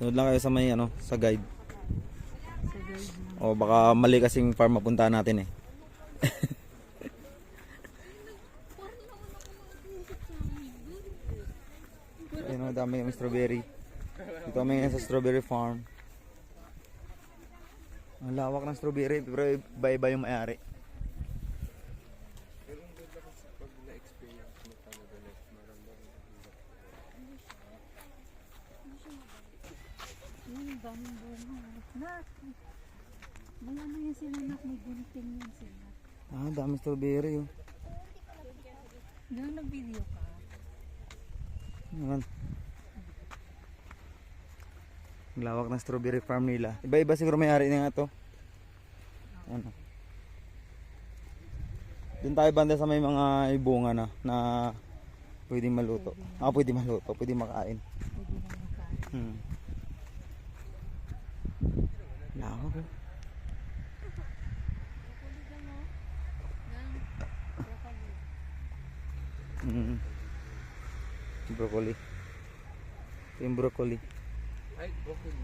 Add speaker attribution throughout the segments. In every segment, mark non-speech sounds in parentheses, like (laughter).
Speaker 1: Sunod lang kayo sa may ano, sa guide.
Speaker 2: Sa guide.
Speaker 1: O baka mali kasing farm mapuntahan natin eh. (laughs) Ayun ang dami yung strawberry. Dito kami ngayon sa strawberry farm. Ang lawak ng strawberry pero iba-iba yung may-ari.
Speaker 2: Ang daming bunga. Nak! May ano yan sila, nak. May gunting yan sila.
Speaker 1: Ah, dami strawberry oh.
Speaker 2: Diyan nag-video ka.
Speaker 1: Naman. Ang lawak ng strawberry farm nila. Iba-iba siguro may-ari na nga to. Ano. Doon tayo banda sa may mga bunga na na pwedeng maluto. Ah, pwede maluto, pwede makain.
Speaker 2: Pwede makain.
Speaker 1: Hmm. Lawak oh. Mm. Broccoli. Ito yung broccoli.
Speaker 3: Ay, broccoli.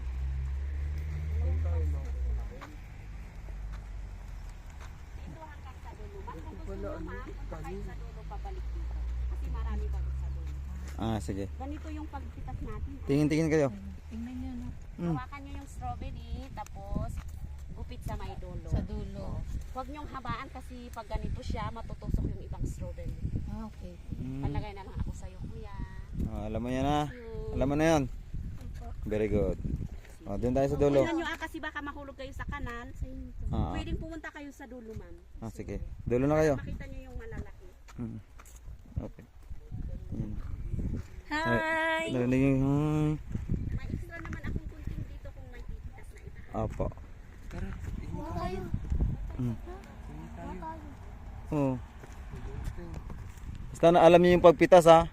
Speaker 1: Ah, sige.
Speaker 4: Ganito yung pagpitas natin.
Speaker 1: Tingin-tingin kayo.
Speaker 2: Tingnan niyo, nak.
Speaker 1: Mm.
Speaker 4: Hawakan nyo yung strawberry, Huwag nyong habaan kasi pag ganito siya, matutusok yung ibang strawberry.
Speaker 2: Ah, okay.
Speaker 1: Mm.
Speaker 4: Palagay na lang ako sa'yo, kuya.
Speaker 1: Ah, alam mo yan ah.
Speaker 4: Yung-
Speaker 1: Alam mo na yan. Very good. Oh, doon tayo sa dulo.
Speaker 4: Tingnan nyo ah, kasi baka mahulog kayo sa kanan.
Speaker 1: Ah, ah.
Speaker 4: Pwedeng pumunta kayo sa dulo, ma'am.
Speaker 1: ah, sige. Dulo na kayo.
Speaker 4: Makita nyo yung malalaki.
Speaker 1: Hmm. Okay. Yan.
Speaker 2: Hi!
Speaker 1: Narinig yung hi.
Speaker 4: May extra naman akong kunting dito kung may pipitas na iba.
Speaker 1: Apo.
Speaker 3: Tara, tayo.
Speaker 1: Hmm.
Speaker 3: Tayo.
Speaker 1: Oh. Basta na alam niyo yung pagpitas ha.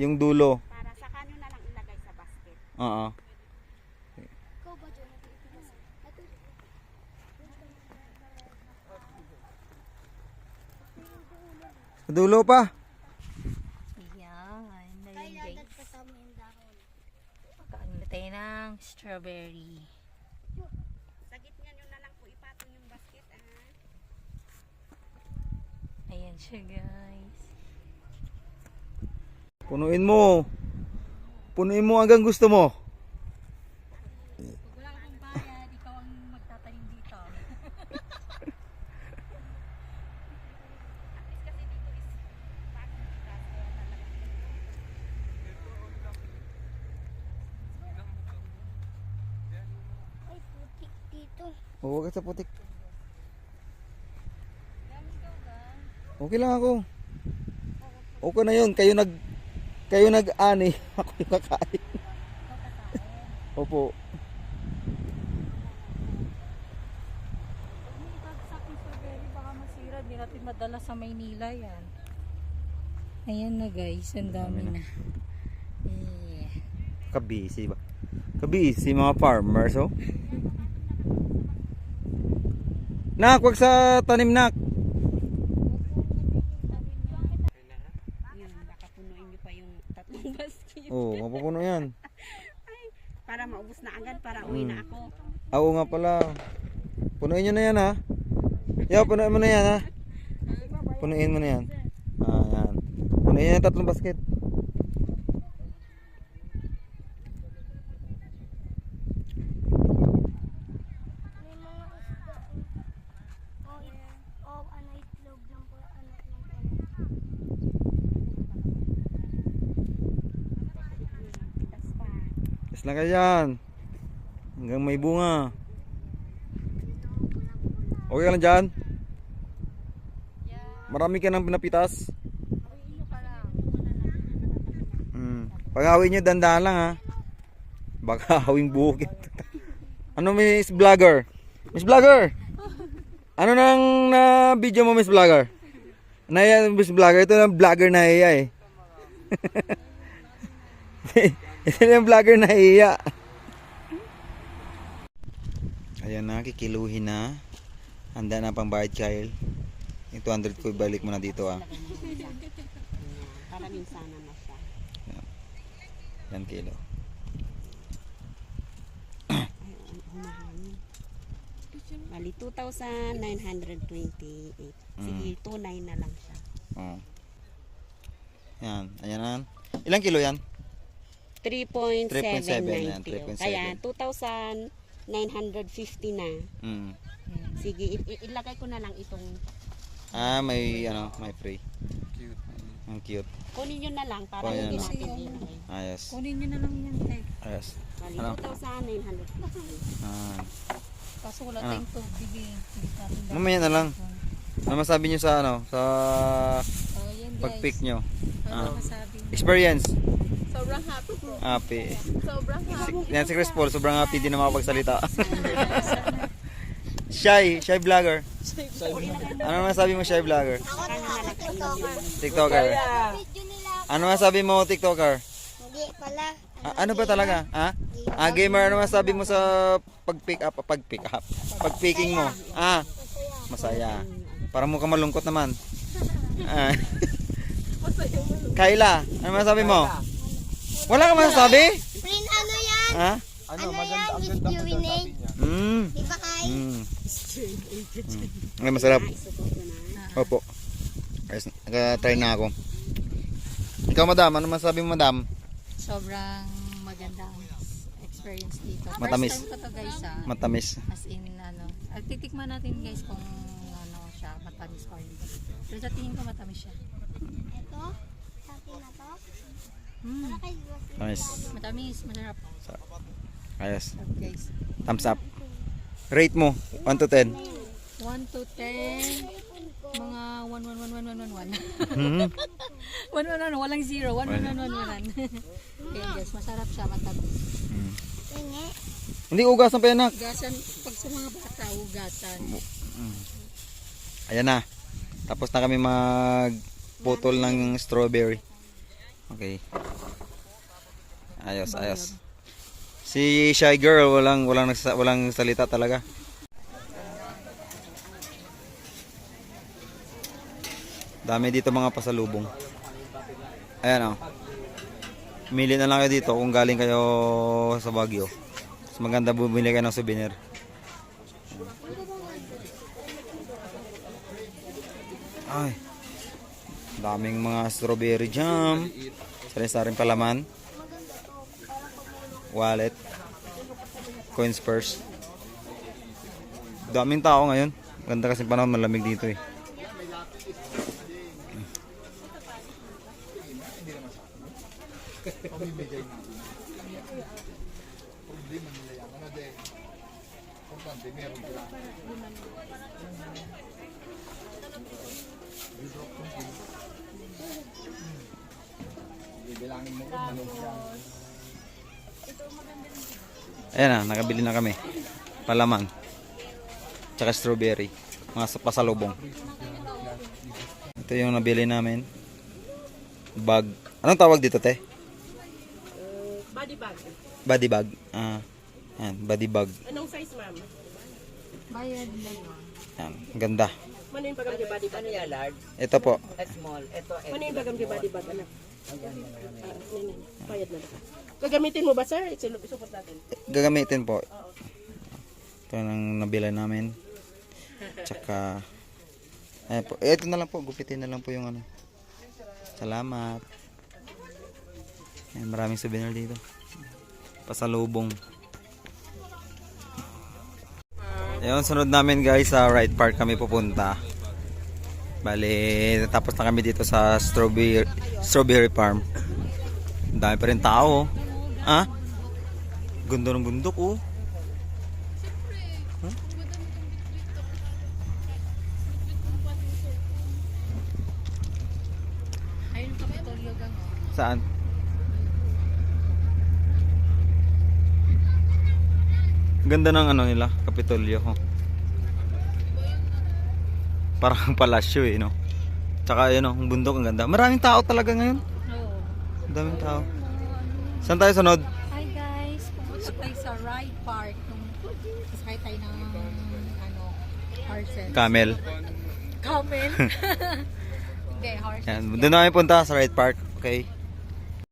Speaker 1: Yung dulo.
Speaker 4: Para sa kanyo na lang ilagay sa basket.
Speaker 1: Oo. Sa dulo pa.
Speaker 2: Yan. Nalingay. Kain na tayo ng strawberry.
Speaker 4: Sa gitna nyo na lang po ipatong yung basket, ah.
Speaker 2: Ayan siya, guys.
Speaker 1: Punuin mo. Punuin mo hanggang gusto mo.
Speaker 2: Wala akong bayad, ikaw ang magtatanim dito.
Speaker 5: Ay, putik dito.
Speaker 1: Huwag ka sa putik. Okay lang ako. Okay na yun. Kayo nag kayo nag-ani. (laughs) Ako yung kakain. Opo.
Speaker 2: Hindi natin madala sa Maynila yan. Ayan na guys, ang dami
Speaker 1: na.
Speaker 2: Eh.
Speaker 1: Kabisi ba? Kabisi mga farmers oh. Nak, wag sa tanim nak.
Speaker 4: Yun, baka punuin nyo pa yung tatlong basket.
Speaker 1: Oh, mapupuno yan.
Speaker 4: Para maubos na agad, para uwi na
Speaker 1: Mm.
Speaker 4: ako.
Speaker 1: Ah, Oo nga pala. Punuin nyo na yan ha. Yo, punuin mo na yan ha. Punuin mo na yan. Ah, yan. Punuin yan yung tatlong basket.
Speaker 5: Lang
Speaker 1: kayo dyan. Hanggang may bunga. Okay ka lang dyan? Marami ka nang pinapitas? Hmm. Pag hawin nyo, dandahan lang ha. Baka (laughs) hawing bukit. ano Miss Vlogger? Miss Vlogger! Ano nang na video mo Miss Vlogger? Naya Miss Vlogger, ito na vlogger na iya eh. (laughs) ito yung vlogger na iya. Ayan na, kikiluhin na. Handa na pang bayad, Kyle. Yung 200 ko ibalik mo na dito, ah.
Speaker 4: Para minsanan na siya.
Speaker 1: Yan kilo. (clears throat)
Speaker 4: Bali, 2,928. Sige, mm. 2,9 na lang siya.
Speaker 1: Oh. Yan, ayan na. Ilang kilo yan?
Speaker 4: 3.790. Kaya 2,000 950 na.
Speaker 1: Mm.
Speaker 4: Sige, i- i- ilagay ko na lang itong
Speaker 1: Ah, may ano, may free.
Speaker 3: Cute.
Speaker 1: Ang cute.
Speaker 4: kunin nyo na lang para
Speaker 1: Kunin
Speaker 4: hindi
Speaker 2: na
Speaker 4: lang.
Speaker 2: natin
Speaker 4: ilagay.
Speaker 1: Ah, Ayos.
Speaker 2: Kunin niyo na lang yan, tay.
Speaker 1: Ayos.
Speaker 4: Bali,
Speaker 1: Ano?
Speaker 4: 2,900.
Speaker 1: Ah.
Speaker 2: Kaso wala
Speaker 1: Ano?
Speaker 2: tayong tubig eh.
Speaker 1: Mamaya na lang. Ano masabi nyo sa ano, sa
Speaker 2: Oh, guys.
Speaker 1: pag-pick nyo?
Speaker 2: Ano
Speaker 1: Ah.
Speaker 2: masabi?
Speaker 1: Experience.
Speaker 6: Sobrang happy po.
Speaker 1: Happy.
Speaker 6: Sobrang happy.
Speaker 1: Si, yan si Chris Paul, sobrang happy din na makapagsalita. (laughs) shy, shy vlogger. Ano masabi mo shy vlogger?
Speaker 5: TikToker.
Speaker 1: TikToker.
Speaker 5: Video nila.
Speaker 1: Ano masabi mo TikToker?
Speaker 5: Hindi pala.
Speaker 1: Ah, ano ba talaga? Ha? Ah, gamer, ano masabi mo sa pag-pick up, pag-pick up, pag-picking mo? Ah, masaya. Parang mukha malungkot naman. Ah. (laughs) Kayla, ano masabi mo? Wala ka masasabi?
Speaker 5: Friend, ano yan?
Speaker 1: Ha?
Speaker 5: Ano, yan? If you winate.
Speaker 1: Mm.
Speaker 5: Di ba kay?
Speaker 1: Mm. Mm. Ay, masarap. Opo. Ayos, naka-try na ako. Ikaw, madam, ano masabi mo, madam?
Speaker 2: Sobrang maganda ang experience dito.
Speaker 1: Matamis.
Speaker 2: First time ko to guys ah.
Speaker 1: Matamis.
Speaker 2: As in ano. At titikman natin guys kung ano siya, matamis or hindi. Pero sa tingin ko matamis siya.
Speaker 5: Ito? Sa atin na to?
Speaker 2: Mm,
Speaker 1: Nice.
Speaker 2: matamis, masarap.
Speaker 1: Ayos.
Speaker 2: Sarap, guys.
Speaker 1: Thumbs up. Rate mo, 1 to 10.
Speaker 2: 1 to 10. Mga 1, 1, 1, 1, 1, 1, 1.
Speaker 1: Hmm.
Speaker 2: 1, 1, 1, walang 0. 1, 1, 1, 1, 1. Kaya guys, masarap siya, matamis.
Speaker 5: Tingi.
Speaker 1: Hindi ugasan pa yan, nak.
Speaker 2: Ugasan, pag sa mga bata, ugasan.
Speaker 1: Ayan na. Tapos na kami magputol ng strawberry. Okay. Ayos, ayos. Si Shy Girl, walang walang walang salita talaga. Dami dito mga pasalubong. Ayan oh. Mili na lang kayo dito kung galing kayo sa Baguio. Mas maganda bumili kayo ng souvenir. Ay. Daming mga strawberry jam. Sari-saring palaman. Wallet. Coins purse. Daming tao ngayon. Ganda kasi panahon malamig dito eh. Ayan na, nakabili na kami. Palaman. Tsaka strawberry. Mga sa pasalubong. Ito yung nabili namin. Bag. Anong tawag dito, te?
Speaker 6: Body bag.
Speaker 1: Body bag. Ah, yan, body bag.
Speaker 6: Anong size, ma'am?
Speaker 2: Bayad na yun.
Speaker 1: Yan, ganda.
Speaker 6: Ano yung bagam di body bag? Ano yan, large?
Speaker 1: Ito po.
Speaker 6: Ano yung bagam di body bag, anak? Ah. Bayad na lang. Gagamitin mo ba, sir? Isupport natin.
Speaker 1: Gagamitin po. Ito nang nabila namin. Tsaka, eh po, eh, ito na lang po, gupitin na lang po yung ano. Salamat. Ayan, maraming souvenir dito. Pasalubong. Ayun, sunod namin guys, sa right park kami pupunta. Bali, tapos na kami dito sa strawberry, strawberry farm. Dami pa rin tao. oh. Ah? Ganda ng bundok oh.
Speaker 2: Oh.
Speaker 1: Saan? Ganda ng ano nila, Kapitolyo. Oh. Parang (laughs) palasyo eh, no? Tsaka yun, oh, ang bundok, ang ganda. Maraming tao talaga ngayon.
Speaker 2: Oo.
Speaker 1: Ang daming tao. Saan tayo sunod?
Speaker 2: Hi guys, pumunta tayo sa ride park. Sakay tayo ng ano, horses.
Speaker 1: Camel.
Speaker 2: Camel? (laughs) (laughs) Hindi, horses.
Speaker 1: Yan, doon na kami punta sa right park. Okay.